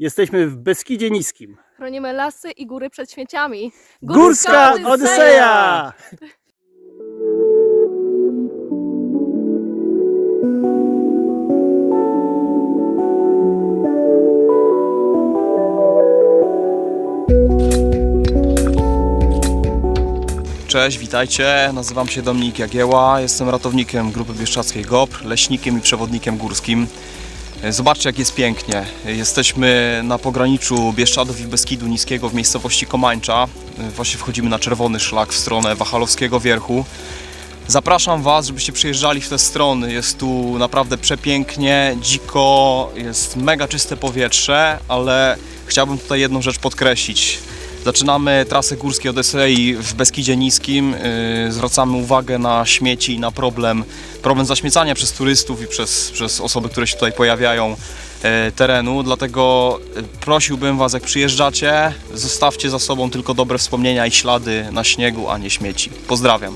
Jesteśmy w Beskidzie Niskim. Chronimy lasy i góry przed śmieciami. Górska Odyseja! Cześć, witajcie. Nazywam się Dominik Jagieła. Jestem ratownikiem Grupy Bieszczackiej GOPR, leśnikiem i przewodnikiem górskim. Zobaczcie, jak jest pięknie. Jesteśmy na pograniczu Bieszczadów i Beskidu Niskiego w miejscowości Komańcza. Właśnie wchodzimy na czerwony szlak w stronę Wachalowskiego Wierchu. Zapraszam Was, żebyście przyjeżdżali w te strony. Jest tu naprawdę przepięknie, dziko, jest mega czyste powietrze, ale chciałbym tutaj jedną rzecz podkreślić. Zaczynamy trasę górskiej Odesei w Beskidzie Niskim. Yy, Zwracamy uwagę na śmieci i na problem, problem zaśmiecania przez turystów i przez, przez osoby, które się tutaj pojawiają e, terenu. Dlatego e, prosiłbym Was, jak przyjeżdżacie, zostawcie za sobą tylko dobre wspomnienia i ślady na śniegu, a nie śmieci. Pozdrawiam.